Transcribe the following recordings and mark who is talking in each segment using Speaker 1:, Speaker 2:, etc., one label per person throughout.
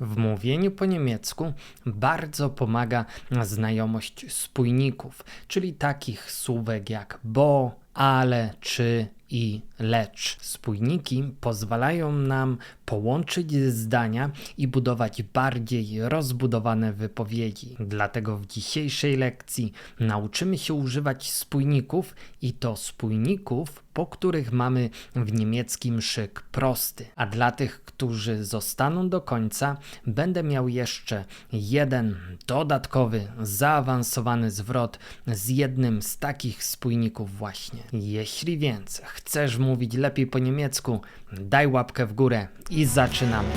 Speaker 1: W mówieniu po niemiecku bardzo pomaga znajomość spójników, czyli takich słówek jak bo, ale, czy i lecz. Spójniki pozwalają nam połączyć zdania i budować bardziej rozbudowane wypowiedzi. Dlatego w dzisiejszej lekcji nauczymy się używać spójników i to spójników, po których mamy w niemieckim szyk prosty. A dla tych, którzy zostaną do końca, będę miał jeszcze jeden dodatkowy, zaawansowany zwrot z jednym z takich spójników właśnie. Jeśli więc chcesz mówić lepiej po niemiecku, daj łapkę w górę i zaczynamy.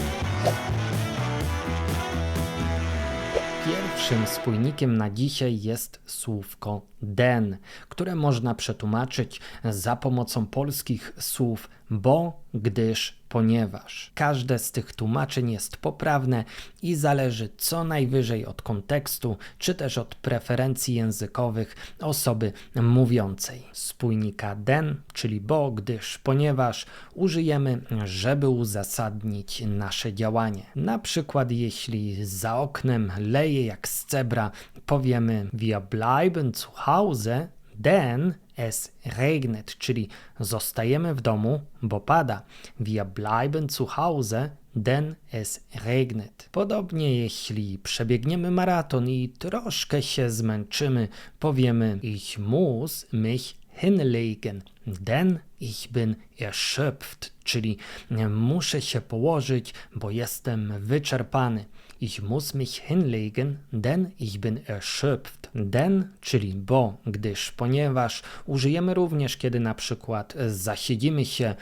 Speaker 1: Pierwszym spójnikiem na dzisiaj jest słówko den, które można przetłumaczyć za pomocą polskich słów bo, gdyż, ponieważ. Każde z tych tłumaczeń jest poprawne i zależy co najwyżej od kontekstu, czy też od preferencji językowych osoby mówiącej. Spójnika den, czyli bo, gdyż, ponieważ, użyjemy, żeby uzasadnić nasze działanie. Na przykład, jeśli za oknem leje jak z cebra, powiemy wir bleiben zu Hause, denn es regnet, czyli zostajemy w domu, bo pada. Wir bleiben zu Hause, denn es regnet. Podobnie jeśli przebiegniemy maraton i troszkę się zmęczymy, powiemy ich muss mich hinlegen, denn ich bin erschöpft, czyli muszę się położyć, bo jestem wyczerpany. Ich muss mich hinlegen, denn ich bin erschöpft. Den, czyli bo, gdyż, ponieważ użyjemy również, kiedy na przykład zasiedzimy się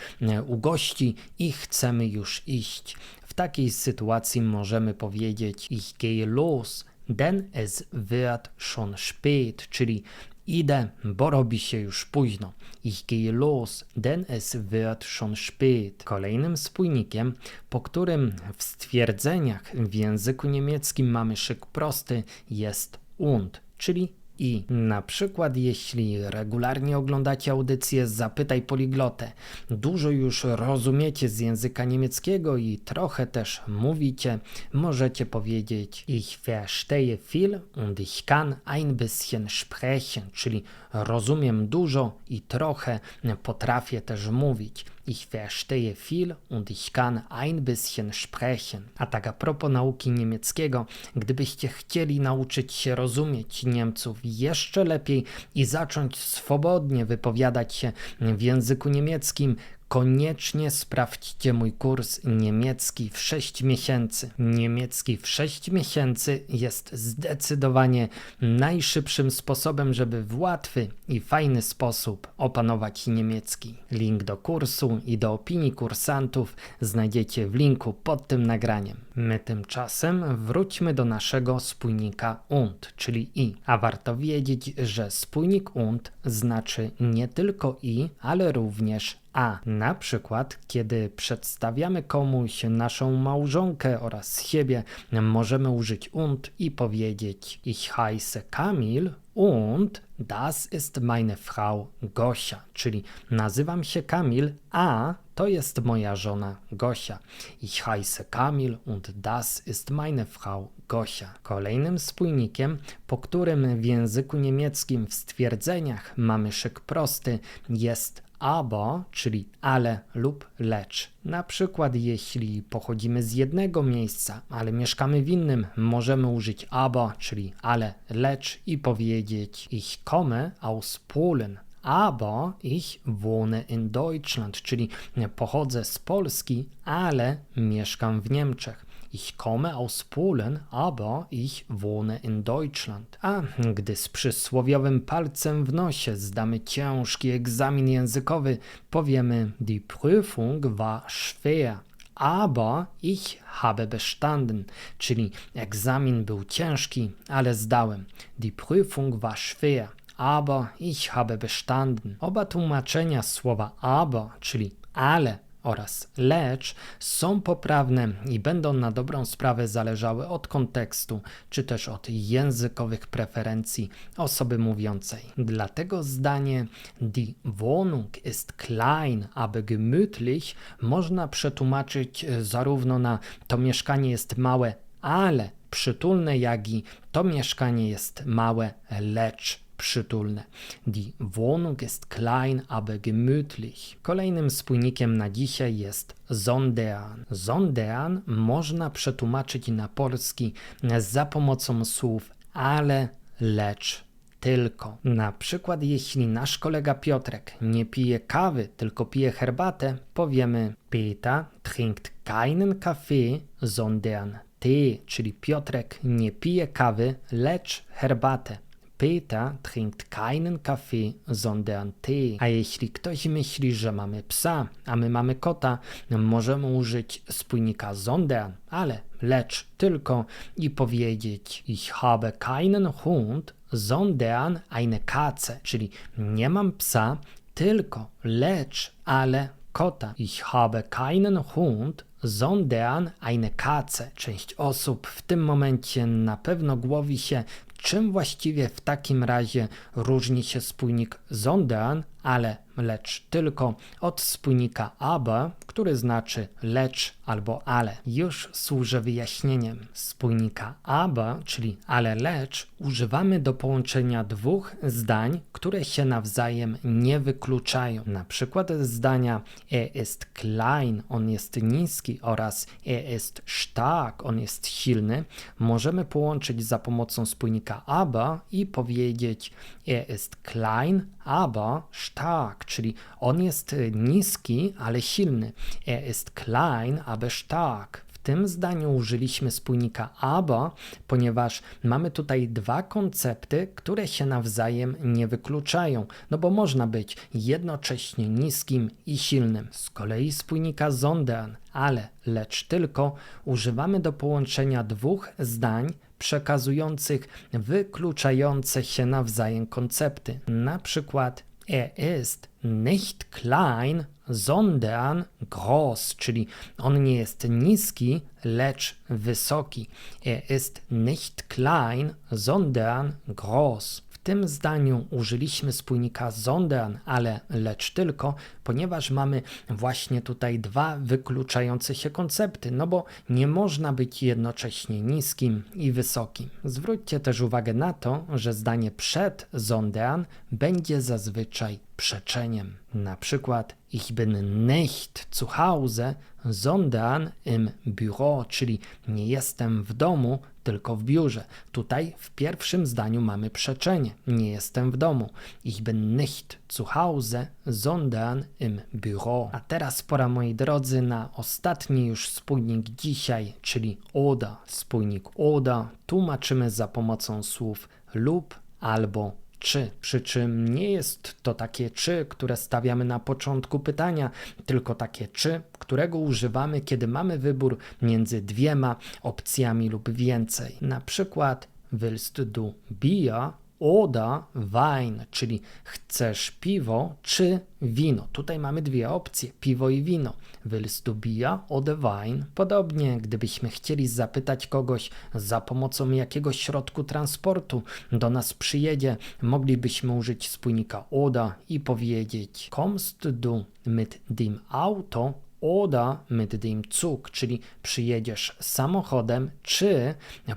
Speaker 1: u gości i chcemy już iść. W takiej sytuacji możemy powiedzieć ich gehe los, denn es wird schon spät, czyli Idę, bo robi się już późno. Ich gehe los, denn es wird schon spät. Kolejnym spójnikiem, po którym w stwierdzeniach w języku niemieckim mamy szyk prosty, jest und, czyli i. Na przykład, jeśli regularnie oglądacie audycję Zapytaj Poliglotę, dużo już rozumiecie z języka niemieckiego i trochę też mówicie, możecie powiedzieć Ich verstehe viel und ich kann ein bisschen sprechen, czyli rozumiem dużo i trochę potrafię też mówić. Ich verstehe viel und ich kann ein bisschen sprechen. A tak a propos nauki niemieckiego, gdybyście chcieli nauczyć się rozumieć Niemców jeszcze lepiej i zacząć swobodnie wypowiadać się w języku niemieckim, koniecznie sprawdźcie mój kurs niemiecki w 6 miesięcy. Niemiecki w 6 miesięcy jest zdecydowanie najszybszym sposobem, żeby w łatwy i fajny sposób opanować niemiecki. Link do kursu i do opinii kursantów znajdziecie w linku pod tym nagraniem. My tymczasem wróćmy do naszego spójnika und, czyli i. A warto wiedzieć, że spójnik und znaczy nie tylko i, ale również a na przykład, kiedy przedstawiamy komuś naszą małżonkę oraz siebie, możemy użyć und i powiedzieć Ich heiße Kamil und das ist meine Frau Gosia, czyli nazywam się Kamil, a to jest moja żona Gosia. Ich heiße Kamil und das ist meine Frau Gosia. Kolejnym spójnikiem, po którym w języku niemieckim w stwierdzeniach mamy szyk prosty, jest aber, czyli ale lub lecz. Na przykład, jeśli pochodzimy z jednego miejsca, ale mieszkamy w innym, możemy użyć aber, czyli ale lecz i powiedzieć Ich komme aus Polen aber ich wohne in Deutschland, czyli pochodzę z Polski, ale mieszkam w Niemczech. Ich komme aus Polen, aber ich wohne in Deutschland. A gdy z przysłowiowym palcem w nosie zdamy ciężki egzamin językowy, powiemy Die Prüfung war schwer. Aber ich habe bestanden, czyli egzamin był ciężki, ale zdałem. Die Prüfung war schwer aber ich habe bestanden. Oba tłumaczenia słowa aber, czyli ale oraz lecz są poprawne i będą na dobrą sprawę zależały od kontekstu czy też od językowych preferencji osoby mówiącej. Dlatego zdanie Die Wohnung ist klein, aber gemütlich można przetłumaczyć zarówno na to mieszkanie jest małe, ale przytulne, jak i to mieszkanie jest małe, lecz przytulne. Die Wohnung ist klein, aber gemütlich. Kolejnym spójnikiem na dzisiaj jest sondern. Sondern można przetłumaczyć na polski za pomocą słów ale, lecz, tylko. Na przykład, jeśli nasz kolega Piotrek nie pije kawy, tylko pije herbatę, powiemy Peter trinkt keinen Kaffee, sondern Tee, czyli Piotrek nie pije kawy, lecz herbatę. Peter trinkt keinen Kaffee, sondern Tee. A jeśli ktoś myśli, że mamy psa, a my mamy kota, możemy użyć spójnika sondern, ale lecz tylko i powiedzieć Ich habe keinen Hund, sondern eine Katze, czyli nie mam psa, tylko lecz, ale kota. Ich habe keinen Hund, sondern eine Katze. Część osób w tym momencie na pewno głowi się, czym właściwie w takim razie różni się spójnik sondern, ale lecz tylko od spójnika aber, który znaczy lecz albo ale. Już służę wyjaśnieniem. Spójnika aber, czyli ale lecz, używamy do połączenia dwóch zdań, które się nawzajem nie wykluczają. Na przykład zdania er ist klein, on jest niski oraz er ist stark, on jest silny, możemy połączyć za pomocą spójnika aber i powiedzieć er ist klein, aber stark, czyli on jest niski, ale silny. Er ist klein, aber stark. Tym zdaniu użyliśmy spójnika aber, ponieważ mamy tutaj dwa koncepty, które się nawzajem nie wykluczają, no bo można być jednocześnie niskim i silnym. Z kolei spójnika sondern, ale, lecz tylko używamy do połączenia dwóch zdań przekazujących wykluczające się nawzajem koncepty. Na przykład er ist nicht klein, sondern groß, czyli on nie jest niski, lecz wysoki. Er ist nicht klein, sondern groß. Tym zdaniu użyliśmy spójnika sondern, ale lecz tylko, ponieważ mamy właśnie tutaj dwa wykluczające się koncepty, no bo nie można być jednocześnie niskim i wysokim. Zwróćcie też uwagę na to, że zdanie przed sondern będzie zazwyczaj przeczeniem. Na przykład ich bin nicht zu Hause, sondern im Büro, czyli nie jestem w domu, tylko w biurze. Tutaj w pierwszym zdaniu mamy przeczenie. Nie jestem w domu. Ich bin nicht zu Hause, sondern im Büro. A teraz pora, moi drodzy, na ostatni już spójnik dzisiaj, czyli oda. Spójnik oda tłumaczymy za pomocą słów lub albo czy, przy czym nie jest to takie czy, które stawiamy na początku pytania, tylko takie czy, którego używamy, kiedy mamy wybór między dwiema opcjami lub więcej. Na przykład willst du Bier oder Wein, czyli chcesz piwo czy wino. Tutaj mamy dwie opcje, piwo i wino. Willst du Bier oder Wein? Podobnie, gdybyśmy chcieli zapytać kogoś za pomocą jakiegoś środku transportu do nas przyjedzie, moglibyśmy użyć spójnika oder i powiedzieć kommst du mit dem Auto oder mit dem Zug, czyli przyjedziesz samochodem czy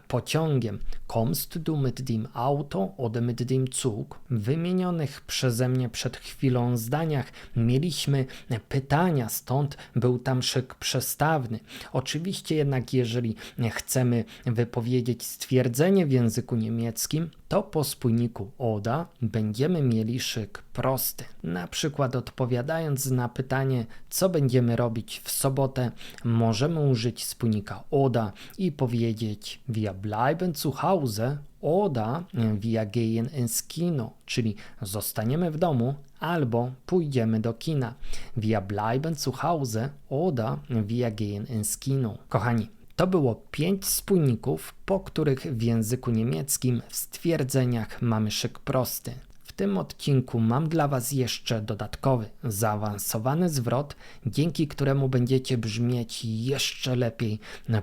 Speaker 1: pociągiem. Kommst du mit dem Auto oder mit dem Zug? W wymienionych przeze mnie przed chwilą zdaniach mieliśmy pytania, stąd był tam szyk przestawny. Oczywiście jednak jeżeli chcemy wypowiedzieć stwierdzenie w języku niemieckim, to po spójniku oda będziemy mieli szyk prosty. Na przykład odpowiadając na pytanie, co będziemy robić w sobotę, możemy użyć spójnika oda i powiedzieć wir bleiben zu Hause oder wir gehen ins Kino, czyli zostaniemy w domu albo pójdziemy do kina. Wir bleiben zu Hause oder wir gehen ins Kino. Kochani, to było pięć spójników, po których w języku niemieckim w stwierdzeniach mamy szyk prosty. Tym odcinku mam dla Was jeszcze dodatkowy, zaawansowany zwrot, dzięki któremu będziecie brzmieć jeszcze lepiej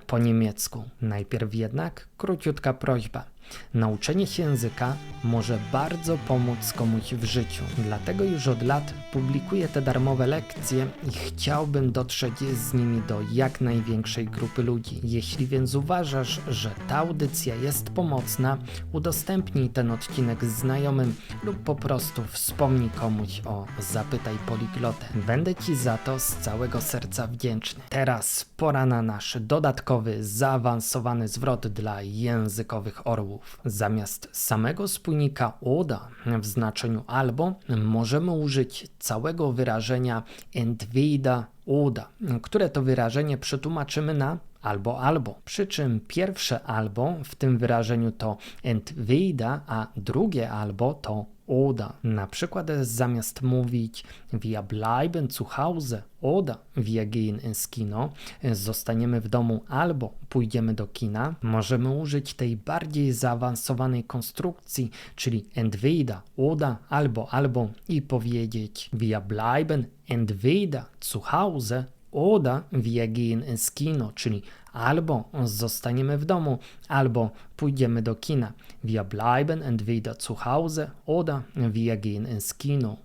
Speaker 1: po niemiecku. Najpierw jednak króciutka prośba. Nauczenie się języka może bardzo pomóc komuś w życiu. Dlatego już od lat publikuję te darmowe lekcje i chciałbym dotrzeć z nimi do jak największej grupy ludzi. Jeśli więc uważasz, że ta audycja jest pomocna, udostępnij ten odcinek znajomym lub po prostu wspomnij komuś o Zapytaj Poliglotę. Będę Ci za to z całego serca wdzięczny. Teraz pora na nasz dodatkowy, zaawansowany zwrot dla językowych orłów. Zamiast samego spójnika oda w znaczeniu albo możemy użyć całego wyrażenia entweder oder, które to wyrażenie przetłumaczymy na albo albo. Przy czym pierwsze albo w tym wyrażeniu to entweder, a drugie albo to oder. Na przykład zamiast mówić wir bleiben zu Hause oder wir gehen ins Kino, zostaniemy w domu albo pójdziemy do kina, możemy użyć tej bardziej zaawansowanej konstrukcji, czyli entweder oder albo albo i powiedzieć wir bleiben entweder zu Hause wir gehen ins Kino, czyli albo zostaniemy w domu, albo pójdziemy do kina. Wir bleiben entweder zu Hause oder wir gehen ins Kino.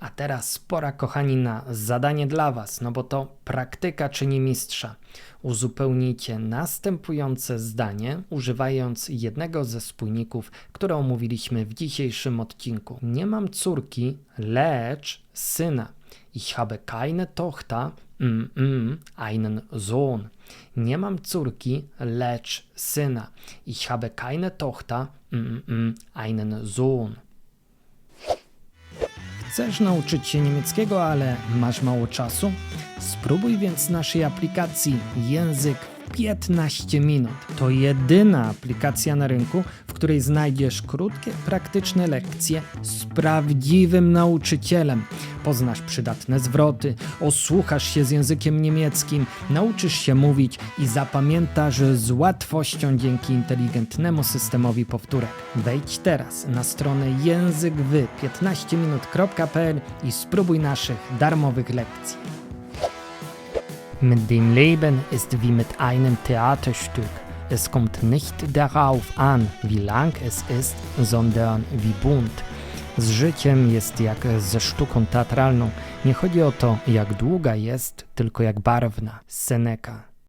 Speaker 1: A teraz pora, kochani, na zadanie dla Was, no bo to praktyka czyni mistrza. Uzupełnijcie następujące zdanie, używając jednego ze spójników, które omówiliśmy w dzisiejszym odcinku. Nie mam córki, lecz syna. Ich habe keine Tochter, mm, mm, einen Sohn. Nie mam córki, lecz syna. Ich habe keine Tochter, mm, mm, einen Sohn. Chcesz nauczyć się niemieckiego, ale masz mało czasu? Spróbuj więc naszej aplikacji Język w 15 minut. To jedyna aplikacja na rynku, w której znajdziesz krótkie, praktyczne lekcje z prawdziwym nauczycielem. Poznasz przydatne zwroty, osłuchasz się z językiem niemieckim, nauczysz się mówić i zapamiętasz z łatwością dzięki inteligentnemu systemowi powtórek. Wejdź teraz na stronę językwy15minut.pl i spróbuj naszych darmowych lekcji. Mit dem Leben ist wie mit einem Theaterstück. Es kommt nicht darauf an, wie lang es ist, sondern wie bunt. Z życiem jest jak ze sztuką teatralną. Nie chodzi o to, jak długa jest, tylko jak barwna. Seneca.